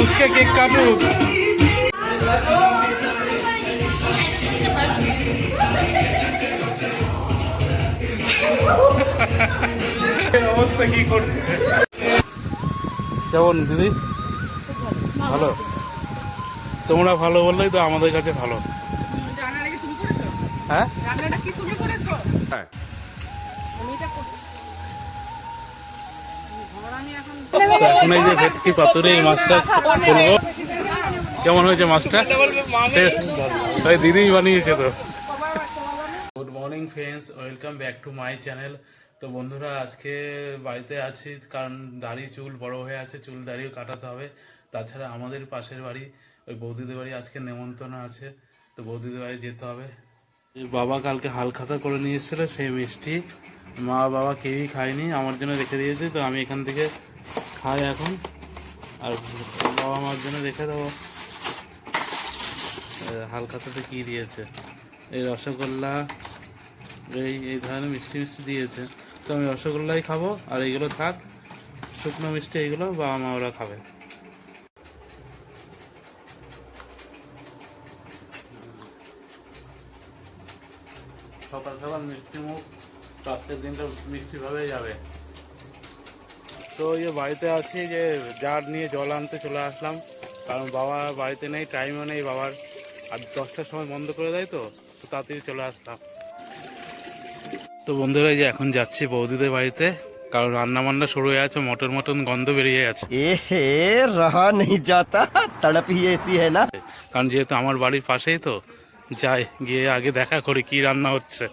Fuchka cake কাটুক। অবস্থা কি করছে? কেমন দিদি? ভালো? তোমরা ভালো বললেই তো আমাদের কাছে ভালো। রান্নাটা কি তুমি করেছ? হ্যাঁ। Good morning friends welcome back to my channel তো। বন্ধুরা, আজকে বাড়িতে আছি, কারণ দাড়ি চুল বড় হয়ে আছে, চুল দাড়িও কাটাতে হবে। তাছাড়া আমাদের পাশের বাড়ি, ওই বৌদিদের বাড়ি আজকে নেমন্তন্ন আছে। তো বৌদিদের বাড়ি যেতে হবে। বাবা কালকে হালখাতা করে নিয়ে এসেছিল, সেই মিষ্টি। মা বাবা কেউই খায়নি, আমার জন্য রেখে দিয়েছে, তো আমি এখান থেকে খাই এখন। আর বাবা মার জন্য রেখে দেবো। হালখাতাতে কি দিয়েছে? এই রসগোল্লা, এই এই ধরনের মিষ্টি মিষ্টি দিয়েছে। তো আমি রসগোল্লাই খাব, আর এইগুলো থাক, শুকনো মিষ্টি এইগুলো বাবা মা ওরা খাবে। সকাল সকাল মিষ্টি মুখ। তো দিনটা মিষ্টিভাবে যাবে। তো ইয়ে বাড়িতে আছি যে জার নিয়ে জল আনতে চলে আসলাম কারণ বাবা বাড়িতে নেই টাইমও নেই বাবার। আর দশটার সময় বন্ধ করে দেয় তো তাড়াতাড়ি চলে আসলাম। তো বন্ধুরা যে এখন যাচ্ছি বৌদিদের বাড়িতে কারণ রান্না বান্না শুরু হয়ে আছে মটন মটন গন্ধ বেরিয়ে গেছে। এ হে রাহা নেই যাতা তড়পি এসি হ্যাঁ না? কারণ যেহেতু আমার বাড়ির পাশেই তো যাই গিয়ে আগে দেখা করি কি রান্না হচ্ছে।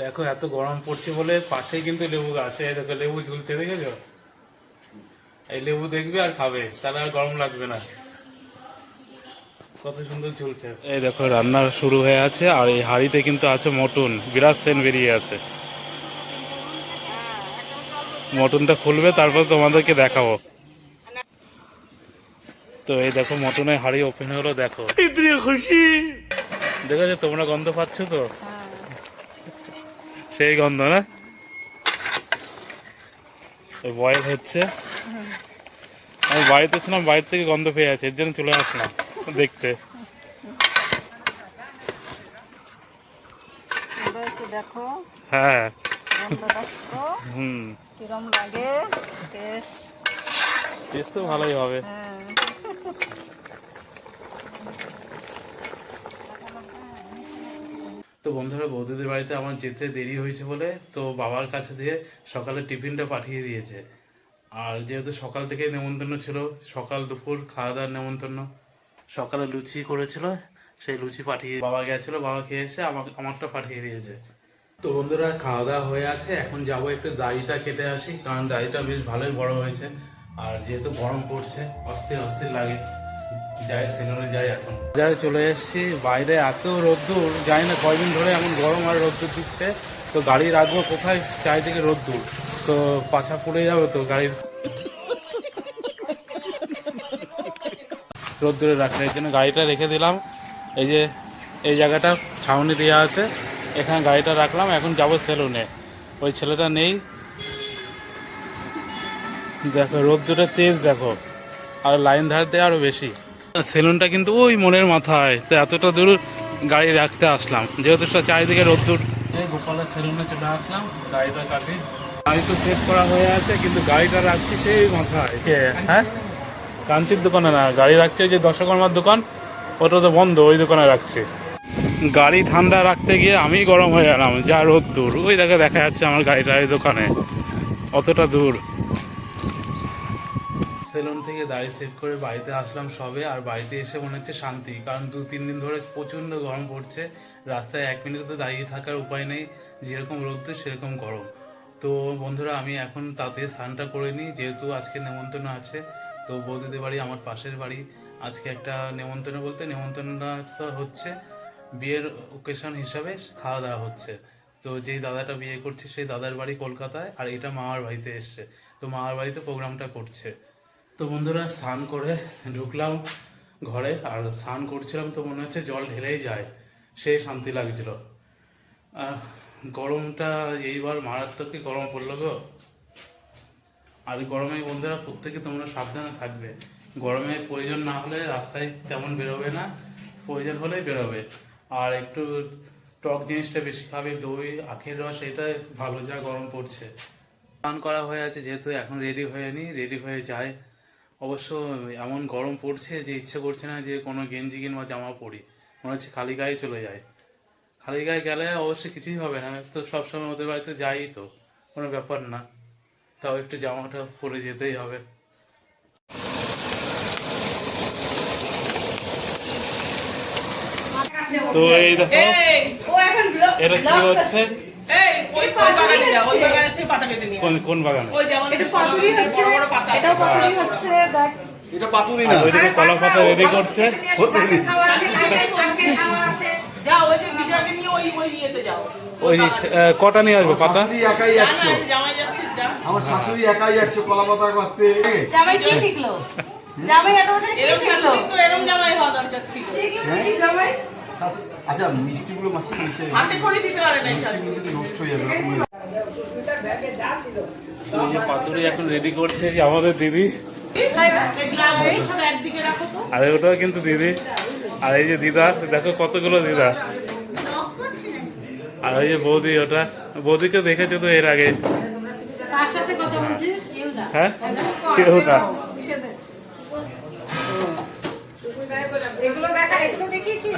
দেখো এত গরম পড়ছে বলে পাশেই কিন্তু লেবু গাছ এই দেখো লেবু ঝুলছে দেখেছ? এই লেবু দেখবে আর খাবে তাহলে আর গরম লাগবে না। কত সুন্দর ঝুলছে। এই দেখো রান্না শুরু হয়ে আছে আর এই হাঁড়িতে কিন্তু আছে মটন বিরাট সেন বেরিয়ে আছে। মটনটা খুলবে তারপর তোমাদেরকে দেখাবো। তো এই দেখো মটনের হাঁড়ি ওপেন হলো দেখো। খুশি। দেখেছ তোমরা গন্ধ পাচ্ছ তো? সেই গন্ধ না? বয়েল হচ্ছে। আমি বাড়িতে ছিলাম বাইরে থেকে গন্ধ পেয়ে আছে এর জন্য চলে আসলাম দেখতে। দেখো। হ্যাঁ। হুম। কিরম লাগে টেস্ট। টেস্ট তো ভালোই হবে। হ্যাঁ। তো বন্ধুরা, বৌদিদের বাড়িতে আমার যেতে দেরি হয়েছে বলে তো বাবার কাছে দিয়ে সকালে টিফিনটা পাঠিয়ে দিয়েছে। আর যেহেতু সকাল থেকে নেমন্তন্ন ছিল, সকাল দুপুর খাওয়া দাওয়ার নেমন্তন্ন। সকালে লুচি করেছিল, সেই লুচি পাঠিয়ে বাবা গেছিল, বাবা খেয়ে এসে আমাকে, আমারটা পাঠিয়ে দিয়েছে। তো বন্ধুরা খাওয়া দাওয়া হয়ে আছে, এখন যাব একটু দাড়িটা কেটে আসি, কারণ দাড়িটা বেশ ভালোই বড় হয়েছে। আর যেহেতু গরম পড়ছে, অস্থির অস্থির লাগে। যাই সেলুনে যাই এখন। যাই চলে এসেছি, বাইরে এত রোদ্দুর যাই না কয়দিন ধরে এমন গরম আর রোদ্দুর দিচ্ছে। তো গাড়ি রাখব কোথায়? চারিদিকে রোদ্দুর। তো পাছা পড়ে যাবে তো গাড়ির। রোদ্দুরে রাখলে এই জন্য গাড়িটা রেখে দিলাম। এই যে, এই জায়গাটা ছাউনি দেওয়া আছে, এখানে গাড়িটা রাখলাম। এখন যাব সেলুনে। ওই ছেলেটা নেই। দেখো, রোদ্দুরের তেজ দেখো। আর লাইন ধারতে আরও বেশি। সেলুনটা কিন্তু ওই মনের মাথায় তো এতটা দূর গাড়ি রাখতে আসলাম। যেহেতু সব চারিদিকে রোদ্দুর। এই গোপালের সেলুনে চলে আসলাম গাড়িটা কাটি। গাড়ি তো সেট করা হয়ে আছে কিন্তু গাড়িটা রাখছি সেই মাথায়। কে? হ্যাঁ? কাঞ্চির দোকানে না গাড়ি রাখছে ওই যে দশকর্মার দোকান ওটা তো বন্ধ ওই দোকানে রাখছি। গাড়ি ঠান্ডা রাখতে গিয়ে আমি গরম হয়ে গেলাম যা রোদ দূর ওই দেখে দেখা যাচ্ছে আমার গাড়িটা এই দোকানে অতটা দূর। সেলুন থেকে দাড়ি সেভ করে বাড়িতে আসলাম সবে, আর বাড়িতে এসে মনে হচ্ছে শান্তি, কারণ দু তিন দিন ধরে প্রচণ্ড গরম পড়ছে, রাস্তায় এক মিনিট তো দাঁড়িয়ে থাকার উপায় নেই, যেরকম রোদ্দুর সেরকম গরম। তো বন্ধুরা, আমি এখন তাতে স্নানটা করে নিই, যেহেতু আজকে নেমন্তন্ন আছে, তো বৌদিদের বাড়ি আমার পাশের বাড়ি, আজকে একটা নেমন্তন্ন বলতে নেমন্তন্নটা হচ্ছে, বিয়ের ওকেশন হিসাবে খাওয়া দাওয়া হচ্ছে। তো যেই দাদাটা বিয়ে করছে, সেই দাদার বাড়ি কলকাতায়, আর এটা মামার বাড়িতে এসছে, তো মামার বাড়িতে প্রোগ্রামটা করছে। তো বন্ধুরা স্নান করে ঢুকলাম ঘরে আর স্নান করছিলাম তো মনে হচ্ছে জল ঢেলেই যায়। সেই শান্তি লাগছিল। আহ, গরমটা এইবার মারাত্মকই গরম পড়ল গো। আর গরমে বন্ধুরা প্রত্যেকে তোমরা সাবধানে থাকবে। গরমে প্রয়োজন না হলে রাস্তায় তেমন বেরোবে না প্রয়োজন হলেই বেরোবে। আর একটু টক জিনিসটা বেশি খাবে দই আখের রস এটা ভালো যা গরম পড়ছে। স্নান করা হয়ে আছে যেহেতু এখন রেডি হয়ে নি রেডি হয়ে যায়। অবশ্য এমন গরম পড়ছে যে ইচ্ছে করছে না যে কোনো গেঞ্জি কিংবা জামা পরি। মনে হচ্ছে খালি গায়ে চলে যায়। খালি গায়ে গেলে অবশ্যই কিছুই হবে না। তো সবসময় ওদের বাড়িতে যাই তো কোনো ব্যাপার না। তাও একটু জামাটা পরে যেতেই হবে। তো এই দেখো এই, ও এখন ব্লগ এটা কি হচ্ছে? থেকে পাতা কেটে নিয়ে কোন কোন বাগানে? ওই যেমন এটা পাতুরি হচ্ছে বড় বড় পাতা। এটাও পাতুরি হচ্ছে দেখ। এটা পাতুরি আর ওইদিকে কলা পাতা রেডি করছে। যা ওই যে বিজয়কে নিয়ে ওই ওই নিয়েতে যাও। ওই কটা নিয়ে আসব পাতা? একাই একশো। যাচ্ছে আমার শাশুড়ি একাই একশো কলা পাতা কাটতে জামাই কি শিখলো? জামাই এত বছর কি শিখলো? এরকম জামাই হওয়া দরকার ছিল। কি জামাই? আচ্ছা মিষ্টিগুলো মাসি নিচে হাতে করে দিতে পারে না নষ্ট হয়ে যাবে। যে পাতুরি এখন রেডি করছে যে আমাদের দিদি। আর ওটাও কিন্তু দিদি। আর এই যে দিদা দেখো কতগুলো দিদা। আর ওই যে বৌদি ওটা। বৌদিকে দেখেছ তো এর আগে? হ্যাঁ? না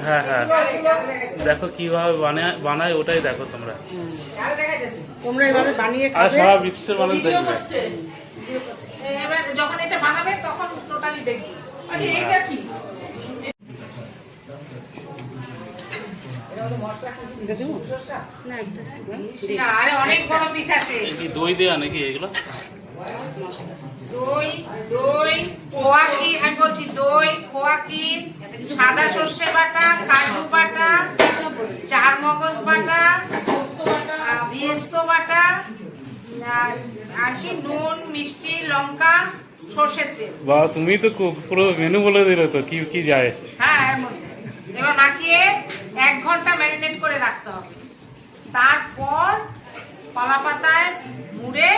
হ্যাঁ হ্যাঁ। দেখো কীভাবে বানায় বানায় ওটাই দেখো তোমরা। তোমরা এভাবে বানিয়ে আর সারা বিশ্বের মানুষ দেখবে। এবার যখন এটা বানাবে তখন টোটালি দেখবি। আরে এইটা কি? অনেক বড় পিস আছে। কি দই দেওয়া নাকি এগুলো? দই দই খোয়া ক্ষীর আমি বলছি দই খোয়া ক্ষীর সাদা সর্ষে বাটা কাজু বাটা চার মগজ বাটা আর বাটা আর আর কি নুন মিষ্টি লঙ্কা সর্ষের তেল। বা তুমি তো পুরো মেনু বলে দিলে তো কি কি যায়? হ্যাঁ এর মধ্যে। এবার মাখিয়ে এক ঘণ্টা ম্যারিনেট করে রাখতে হবে। তারপর কলা পাতায় মুড়ে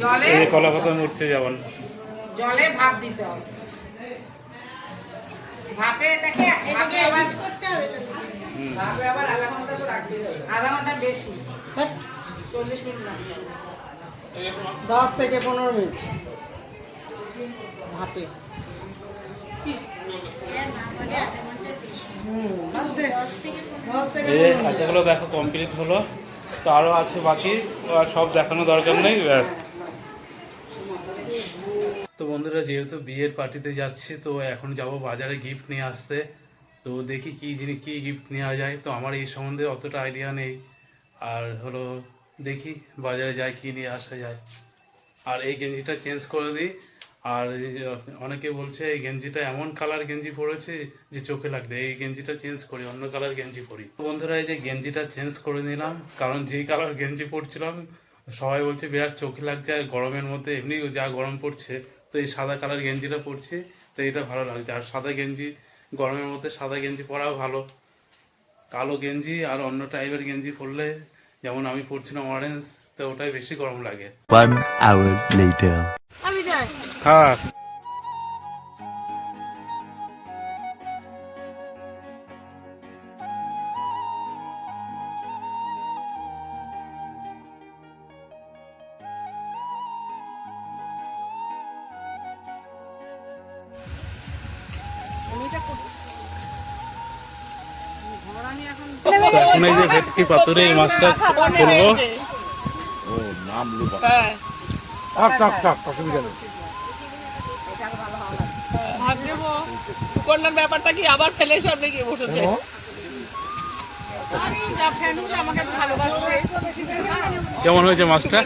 জলে কলা পাতা উঠছে যেমন। জলে ভাপ দিতে হবে। ভাপে এটাকে ভাপে আবার ভাপে আবার আধা ঘণ্টা তো রাখতে হবে। আধা ঘণ্টা বেশি। চল্লিশ মিনিট লাগবে। দশ থেকে পনেরো মিনিট। ভাপে। আচাগুলো দেখো কমপ্লিট হলো। তো আরও আছে বাকি। আর সব দেখানো দরকার নেই ব্যাস। তো বন্ধুরা, যেহেতু বিয়ের পার্টিতে যাচ্ছি, তো এখন যাব বাজারে গিফট নিয়ে আসতে। তো দেখি কি জিনিস, কি গিফট নেওয়া যায়। তো আমার এই সম্বন্ধে অতটা আইডিয়া নেই। আর হলো, দেখি বাজারে যাই কি নিয়ে আসা যায়। আর এই গেঞ্জিটা চেঞ্জ করে দিই। আর অনেকে বলছে, এই গেঞ্জিটা এমন কালার গেঞ্জি পরেছে যে চোখে লাগবে। এই গেঞ্জিটা চেঞ্জ করি, অন্য কালার গেঞ্জি পরি। তো বন্ধুরা, এই যে গেঞ্জিটা চেঞ্জ করে নিলাম। কারণ যেই কালার গেঞ্জি পরছিলাম, সবাই বলছে, বিরাট চোখে লাগছে, আর গরমের মধ্যে এমনি যা গরম পড়ছে। তো এই সাদা কালার গেঞ্জিটা পরছি তো এটা ভালো লাগছে। আর সাদা গেঞ্জি গরমের মধ্যে সাদা গেঞ্জি পরাও ভালো। কালো গেঞ্জি আর অন্য টাইপের গেঞ্জি পরলে যেমন আমি পরছিলাম অরেঞ্জ তো ওটাই বেশি গরম লাগে। One hour later. আমি হ্যাঁ। ভেটকি পাতুরে এই মাছটা করব। হ্যাঁ। থাক থাক থাক অসুবিধা নেই। করলাম ব্যাপারটা কি আবার ফেলে সামনে গিয়ে বসেছে? কেমন হয়েছে মাছটা?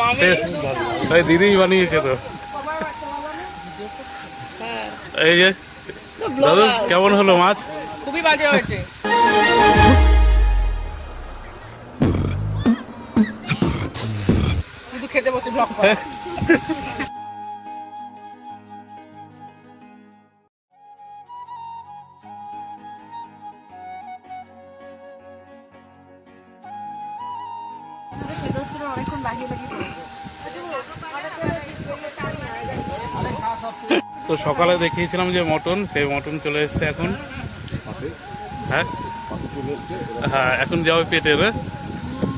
ভালো। দিদিই বানিয়েছে তো। এই যে দাদু কেমন হলো মাছ? খুবই বাজে হয়েছে। খেতে বসে ব্লগ করে। তো সকালে দেখিয়েছিলাম যে মটন সেই মটন চলে এসছে এখন। হ্যাঁ? হ্যাঁ এখন যাবে পেটে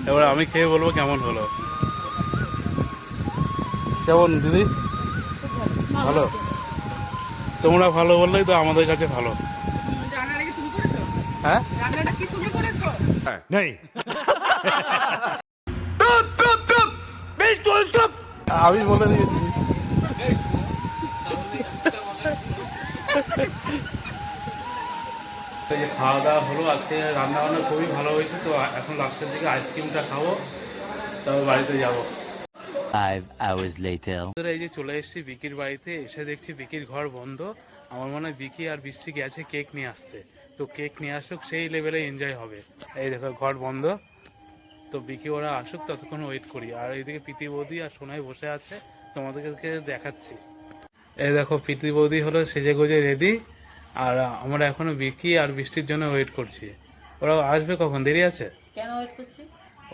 এবার আমি খেয়ে বলব কেমন হলো। কেমন দিদি? ভালো? তোমরা ভালো বললেই তো আমাদের কাছে ভালো। রান্নাটা কি তুমি করেছ হ্যাঁ রান্নাটা কি তুমি আমি বলে দিয়েছি। যে খাওয়া দাওয়া হলো আজকে রান্না বান্না খুবই ভালো হয়েছে তো এখন লাস্টের দিকে আইসক্রিমটা খাব তারপর বাড়িতে যাব। Five hours later. এই যে চলে এসেছি বিকির বাড়িতে এসে দেখছি বিকির ঘর বন্ধ। আমার মনে হয় বিকি আর বৃষ্টি গেছে কেক নিয়ে আসতে তো কেক নিয়ে আসুক সেই লেভেলে এনজয় হবে। এই দেখো ঘর বন্ধ। তো বিকি ওরা আসুক ততক্ষণ ওয়েট করি। আর এইদিকে প্রীতি বৌদি আর সোনাই বসে আছে তোমাদেরকে দেখাচ্ছি। এই দেখো প্রীতি বৌদি হলো সেজে গুজে রেডি আর আমরা এখনও বিকি আর বৃষ্টির জন্য ওয়েট করছি। ওরা আসবে কখন? দেরি আছে? কেন ওয়েট করছি?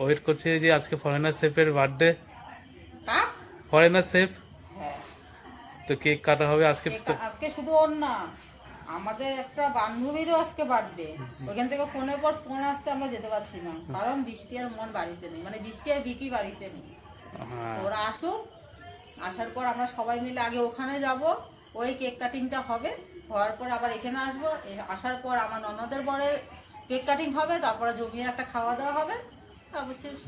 ওয়েট করছে যে আজকে ফরেনার সেফের বার্থডে ফরেনার শেফ হ্যাঁ। তো কেক কাটা হবে আজকে আজকে শুধু ওর না আমাদের একটা বান্ধবীরও আজকে বার্থডে ওইখান থেকে ফোনের পর ফোন আসছে আমরা যেতে পারছি না। কারণ বৃষ্টি আর মন বাড়িতে নেই। মানে বৃষ্টি আর বিকি বাড়িতে নেই। হ্যাঁ। ওরা আসুক আসার পর আমরা সবাই মিলে আগে ওখানে যাব ওই কেক কাটিংটা হবে। হওয়ার পর আবার এখানে আসব। আসার পর আমার ননদের বরে কেক কাটিং হবে তারপরে জমিয়ে একটা খাওয়া দাওয়া হবে। তারপর শেষ।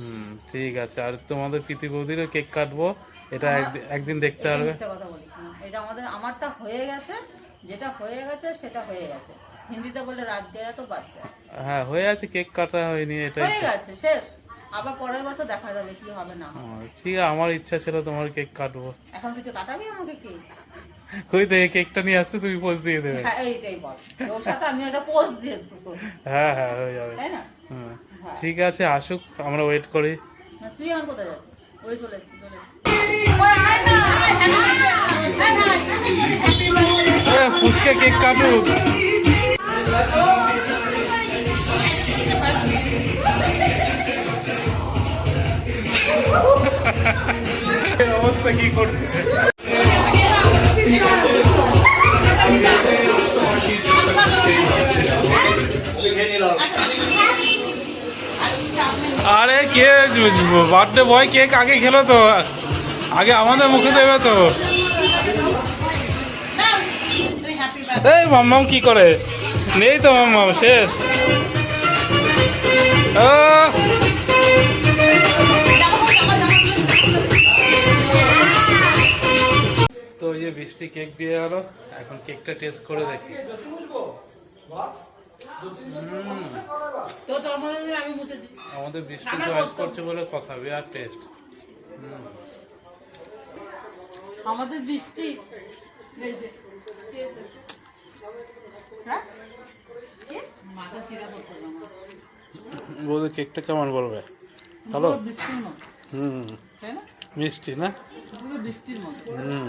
ঠিক আছে। আর তোমাদের প্রীতি বৌদিরও কেক কাটবো। এটা একদিন- দেখতে কথা বলিস না। এটা আমাদের আমারটা হয়ে গেছে যেটা হয়ে গেছে সেটা হয়ে গেছে। হিন্দিতে বলে রাত দেয়া তো বাদ হ্যাঁ হয়ে আছে কেক কাটা হয়নি এটাই হয়ে গেছে শেষ। আবার পরের বছর দেখা যাবে কি হবে না ঠিক আছে আমার ইচ্ছা ছিল তোমার কেক কাটবো। এখন কিছু কাটাবি আমাকে কি? কই তো এই কেকটা নিয়ে আসতে তুমি পোস্ট দিয়ে দেবে। হ্যাঁ এইটাই বল। ওর সাথে আমি একটা পোস্ট দিয়ে দেবো। হ্যাঁ হ্যাঁ হয়ে যাবে। তাই না? হ্যাঁ। ঠিক আছে আসুক আমরা ওয়েট করি। তুই এখন কোথায় যাচ্ছিস? ওই চলে চলে ফুচকা কেক কাটুক। অবস্থা কি করছে? আরে কে বার্থডে বয় কেক আগে খেলো তো। আগে আমাদের মুখে দেবে তো। এই মাম্মাম কি করে? নেই তো মাম্মাম শেষ! তো এই যে বৃষ্টি কেক দিয়ে গেল এখন কেকটা টেস্ট করে দেখি। আমাদের বৃষ্টি চয়েস করছে বলে কথা বিয়ার টেস্ট আমাদের বৃষ্টি বলতে কেকটা কেমন বলবে? ভালো? হুম। মিষ্টি না? বৃষ্টির মতো। হুম।